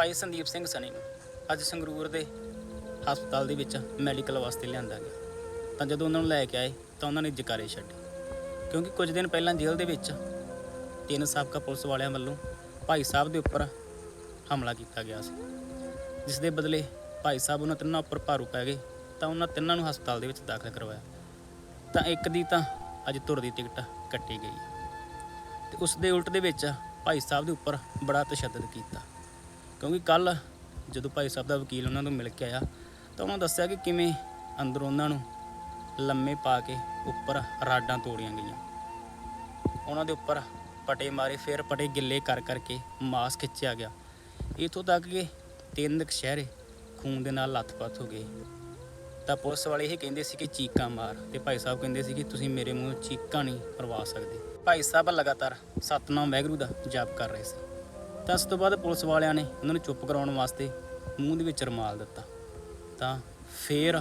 ਭਾਈ ਸੰਦੀਪ ਸਿੰਘ ਸਨੀ ਨੂੰ ਅੱਜ ਸੰਗਰੂਰ ਦੇ ਹਸਪਤਾਲ ਦੇ ਵਿੱਚ ਮੈਡੀਕਲ ਵਾਸਤੇ ਲਿਆਂਦਾ ਗਿਆ। ਤਾਂ ਜਦੋਂ ਉਹਨਾਂ ਨੂੰ ਲੈ ਕੇ ਆਏ, ਤਾਂ ਉਹਨਾਂ ਨੇ ਜਕਾਰੇ ਛੱਡੇ। ਕਿਉਂਕਿ ਕੁਝ ਦਿਨ ਪਹਿਲਾਂ ਜੇਲ੍ਹ ਦੇ ਵਿੱਚ ਤਿੰਨ ਸਾਬਕਾ ਪੁਲਿਸ ਵਾਲਿਆਂ ਵੱਲੋਂ ਭਾਈ ਸਾਹਿਬ ਦੇ ਉੱਪਰ ਹਮਲਾ ਕੀਤਾ ਗਿਆ ਸੀ। ਜਿਸ ਦੇ ਬਦਲੇ ਭਾਈ ਸਾਹਿਬ ਉਹਨਾਂ ਤਿੰਨਾਂ ਉੱਪਰ ਭਾਰੂ ਪੈ ਗਏ, ਤਾਂ ਉਹਨਾਂ ਤਿੰਨਾਂ ਨੂੰ ਹਸਪਤਾਲ ਦੇ ਵਿੱਚ ਦਾਖਲ ਕਰਵਾਇਆ। ਤਾਂ ਇੱਕ ਦੀ ਤਾਂ ਅੱਜ ਤੁਰ ਦੀ ਟਿਕਟ ਕੱਟੀ ਗਈ। ਹੈ ਤੇ ਉਸ ਦੇ ਉਲਟ ਦੇ ਵਿੱਚ ਭਾਈ ਸਾਹਿਬ ਦੇ ਉੱਪਰ ਬੜਾ ਤਸ਼ੱਦਦ ਕੀਤਾ। ਕਿਉਂਕਿ ਕੱਲ ਜਦੋਂ ਭਾਈ ਸਾਹਿਬ ਦਾ ਵਕੀਲ ਉਹਨਾਂ ਨੂੰ ਮਿਲ ਕੇ ਆਇਆ ਤਾਂ ਉਹਨਾਂ ਦੱਸਿਆ ਕਿ ਕਿਵੇਂ ਅੰਦਰ ਉਹਨਾਂ ਨੂੰ ਲੰਮੇ ਪਾ ਕੇ ਉੱਪਰ ਰਾਡਾਂ ਤੋੜੀਆਂ ਗਈਆਂ। ਉਹਨਾਂ ਦੇ ਉੱਪਰ ਪਟੇ ਮਾਰੇ, ਫਿਰ ਪਟੇ ਗਿੱਲੇ ਕਰ ਕਰਕੇ ਮਾਸ ਖਿੱਚਿਆ ਗਿਆ। ਇਥੋਂ ਤੱਕ ਕਿ ਤਿੰਨ ਕਸ਼ਹਿਰੇ ਖੂਨ ਦੇ ਨਾਲ ਲੱਥਪੱਥ ਹੋ ਗਏ। ਤਾਂ ਪੁਲਿਸ ਵਾਲੇ ਇਹ ਕਹਿੰਦੇ ਸੀ ਕਿ ਚੀਕਾਂ ਮਾਰ ਤੇ ਭਾਈ ਸਾਹਿਬ ਕਹਿੰਦੇ ਸੀ ਕਿ ਤੁਸੀਂ ਮੇਰੇ ਮੂੰਹ ਚੀਕਾਂ ਨਹੀਂ ਪਰਵਾ ਸਕਦੇ। ਭਾਈ ਸਾਹਿਬ ਲਗਾਤਾਰ ਸਤਨਾਮ ਵੈਗਰੂ ਦਾ ਜਾਪ ਕਰ ਰਹੇ ਸੀ। ਤਾਂ ਉਸ ਤੋਂ ਬਾਅਦ ਪੁਲਿਸ ਵਾਲਿਆਂ ਨੇ ਉਹਨਾਂ ਨੂੰ ਚੁੱਪ ਕਰਾਉਣ ਵਾਸਤੇ ਮੂੰਹ ਦੇ ਵਿੱਚ ਰੁਮਾਲ ਦਿੱਤਾ। ਤਾਂ ਫੇਰ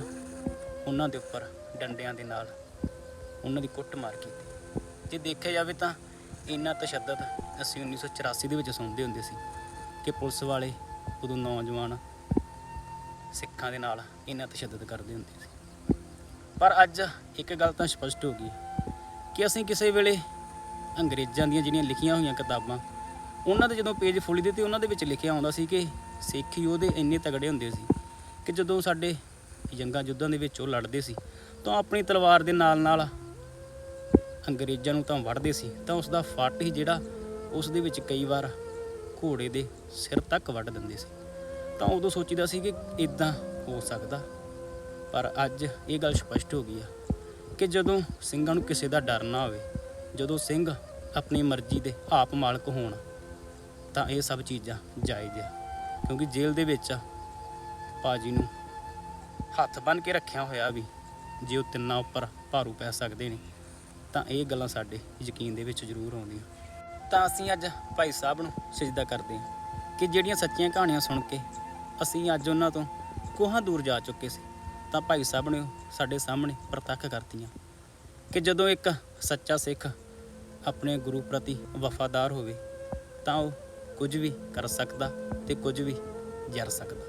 ਉਹਨਾਂ ਦੇ ਉੱਪਰ ਡੰਡਿਆਂ ਦੇ ਨਾਲ ਉਹਨਾਂ ਦੀ ਕੁੱਟਮਾਰ ਕੀਤੀ। ਜੇ ਦੇਖਿਆ ਜਾਵੇ ਤਾਂ ਇੰਨਾ ਤਸ਼ੱਦਦ ਅਸੀਂ 1984 ਦੇ ਵਿੱਚ ਸੁਣਦੇ ਹੁੰਦੇ ਸੀ ਕਿ ਪੁਲਿਸ ਵਾਲੇ ਉਦੋਂ ਨੌਜਵਾਨ ਸਿੱਖਾਂ ਦੇ ਨਾਲ ਇੰਨਾ ਤਸ਼ੱਦਦ ਕਰਦੇ ਹੁੰਦੇ ਸੀ। ਪਰ ਅੱਜ ਇੱਕ ਗੱਲ ਤਾਂ ਸਪਸ਼ਟ ਹੋ ਗਈ ਕਿ ਅਸੀਂ ਕਿਸੇ ਵੇਲੇ ਅੰਗਰੇਜ਼ਾਂ ਦੀਆਂ ਜਿਹੜੀਆਂ ਲਿਖੀਆਂ ਹੋਈਆਂ ਕਿਤਾਬਾਂ ਉਹਨਾਂ ਦੇ ਜਦੋਂ ਪੇਜ ਫੁੱਲ ਤੇ ਉਹਨਾਂ ਦੇ ਵਿੱਚ ਲਿਖਿਆ ਆਉਂਦਾ ਸੀ ਕਿ ਸਿੱਖ ਯੋਧੇ ਇੰਨੇ ਤਗੜੇ ਹੁੰਦੇ ਸੀ ਕਿ ਜਦੋਂ ਸਾਡੇ ਜੰਗਾਂ ਯੁੱਧਾਂ ਦੇ ਵਿੱਚ ਉਹ ਲੜਦੇ ਸੀ, ਤਾਂ ਆਪਣੀ ਤਲਵਾਰ ਦੇ ਨਾਲ ਨਾਲ ਅੰਗਰੇਜ਼ਾਂ ਨੂੰ ਤਾਂ ਵੜਦੇ ਸੀ, ਤਾਂ ਉਸ ਦਾ ਫੱਟ ਹੀ ਜਿਹੜਾ ਉਸ ਦੇ ਵਿੱਚ ਕਈ ਵਾਰ ਘੋੜੇ ਦੇ ਸਿਰ ਤੱਕ ਵੱਢ ਦਿੰਦੇ ਸੀ। ਤਾਂ ਉਦੋਂ ਸੋਚੀਦਾ ਸੀ ਕਿ ਇਦਾਂ ਹੋ ਸਕਦਾ, ਪਰ ਅੱਜ ਇਹ ਗੱਲ ਸਪਸ਼ਟ ਹੋ ਗਈ ਆ ਕਿ ਜਦੋਂ ਸਿੰਘਾਂ ਨੂੰ ਕਿਸੇ ਦਾ ਡਰ ਨਾ ਹੋਵੇ, ਜਦੋਂ ਸਿੰਘ ਆਪਣੀ ਮਰਜ਼ੀ ਦੇ ਆਪ ਮਾਲਕ ਹੋਣ ਤਾਂ ਇਹ ਸਭ ਚੀਜ਼ਾਂ ਜਾਇਜ਼ ਆ। ਕਿਉਂਕਿ ਜੇਲ੍ਹ ਦੇ ਵਿੱਚ ਪਾਜੀ ਨੂੰ ਹੱਥ ਬੰਨ ਕੇ ਰੱਖਿਆ ਹੋਇਆ ਵੀ ਜੇ ਉਹ ਤਿੰਨਾਂ ਉੱਪਰ ਭਾਰੂ ਪੈ ਸਕਦੇ ਨੇ, ਤਾਂ ਇਹ ਗੱਲਾਂ ਸਾਡੇ ਯਕੀਨ ਦੇ ਵਿੱਚ ਜ਼ਰੂਰ ਆਉਂਦੀਆਂ। ਤਾਂ ਅਸੀਂ ਅੱਜ ਭਾਈ ਸਾਹਿਬ ਨੂੰ ਸਜਦਾ ਕਰਦੇ ਹਾਂ ਕਿ ਜਿਹੜੀਆਂ ਸੱਚੀਆਂ ਕਹਾਣੀਆਂ ਸੁਣ ਕੇ ਅਸੀਂ ਅੱਜ ਉਹਨਾਂ ਤੋਂ ਕੋਹਾਂ ਦੂਰ ਜਾ ਚੁੱਕੇ ਸੀ, ਤਾਂ ਭਾਈ ਸਾਹਿਬ ਨੇ ਸਾਡੇ ਸਾਹਮਣੇ ਪ੍ਰਤੱਖ ਕਰਤੀਆਂ ਕਿ ਜਦੋਂ ਇੱਕ ਸੱਚਾ ਸਿੱਖ ਆਪਣੇ ਗੁਰੂ ਪ੍ਰਤੀ ਵਫਾਦਾਰ ਹੋਵੇ, ਤਾਂ ਉਹ ਕੁਝ ਵੀ ਕਰ ਸਕਦਾ ਤੇ ਕੁਝ ਵੀ ਜਰ ਸਕਦਾ।